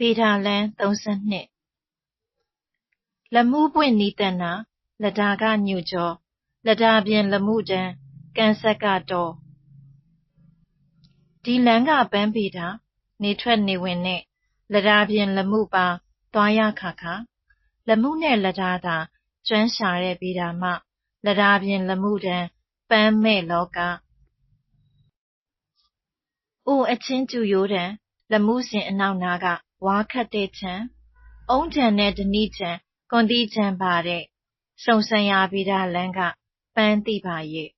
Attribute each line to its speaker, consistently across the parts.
Speaker 1: ဗေဒာလမ်း32လက်မှုပွင့်နီးတနာလဒါကညိုကျော်လဒါပြင်လမှုတန်းကန်ဆက်ကတော့ဒီလမ်းကပန်းဗေဒာနေထွက်နေဝင်နဲ့လဒါပြင်လမှုပါသွားရခါခါလမှုနဲ့လဒါသာကျွမ်းရှာတဲ့ဗေဒာမှလဒါပြင်လမှုတန်းပန်းမဲ့လောကအိုအချင်းကျူရိုးတံလမှုစဉ်အနောက်နာက ဝါခတ်တဲ့ချံအုံးချံနဲ့ဓနိချံကွန်တီချံပါတဲ့စုံစံရာဗေဒလန်းကပန်းတိပါရဲ့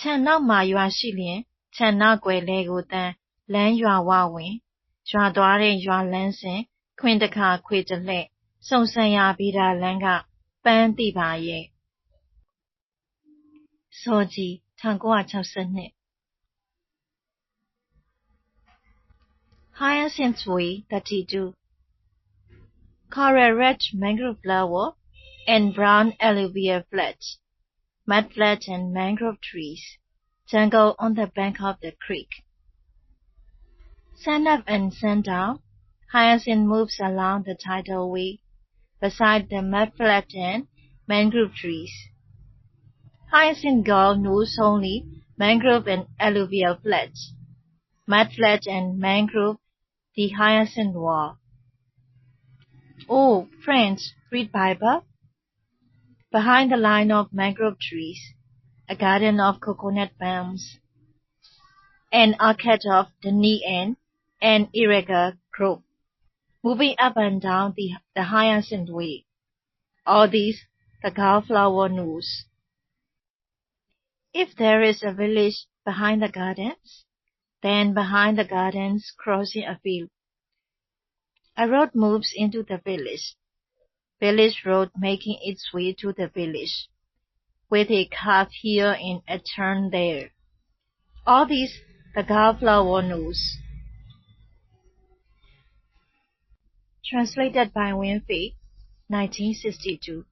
Speaker 1: ခြံနောက်မှာရွာရှိလျင်ခြံနောက်ွယ်လဲကိုတန်းလမ်းရွာဝဝင်ရွာသွားတဲ့ရွာလန်းစဉ်ခွင်တခါခွေတလှဲ့စုံစံရာဗေဒလန်းကပန်းတိပါရဲ့စောကြီး1962 Hyacinth Way 32 Coral Red Mangrove Flower and Brown Alluvial Flats Mud flats and mangrove trees. Jungle on the bank of the creek. Sun up and sun down. Hyacinth moves along the tidal way beside the mud flat and mangrove trees. Hyacinth girl knows only mangrove and alluvial flats, mud flats and mangrove the hyacinth wall. Oh, friends, read Bible. Behind the line of mangrove trees, a garden of coconut palms, an orchard of the knee and an irregular grove, moving up and down the, the hyacinth way. All these the gallflower knows. If there is a village behind the gardens, then behind the gardens, crossing a field, a road moves into the village. Village road making its way to the village, with a cut here and a turn there. All this the gallflower knows. Translated by Winfrey, 1962.